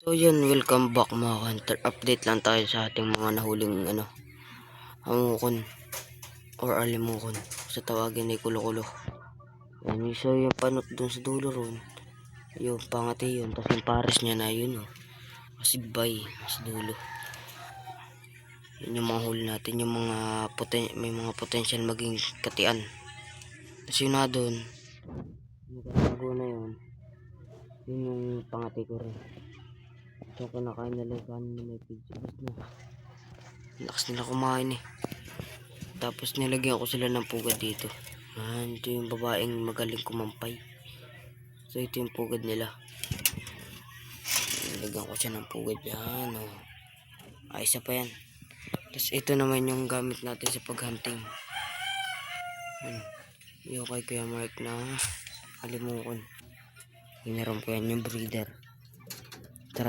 So yun, welcome back mga hunter. Update lang tayo sa ating mga nahuling ano, hamukon or alimukon sa tawagin ni Kulo-Kulo. Yan, yung so yung panot dun sa dulo ron. Yung pangati yun, tapos yung pares niya na yun oh. Masibay sa dulo. Yun yung mga huli natin, yung mga poten may mga potential maging katian. Tapos yun na dun, yung na yun, yun yung pangati ko rin. So, kinakain nila kanin na may pigeons na. Lakas nila kumain eh. Tapos nilagyan ko sila ng pugad dito. Yan, ito yung babaeng magaling kumampay. So, ito yung pugad nila. Nilagyan ko siya ng pugad. Yan, oh. Ay, isa pa yan. Tapos, ito naman yung gamit natin sa paghunting. Yan. Yung kay Kuya Mark na alimukon. Hinaram ko yan yung breeder.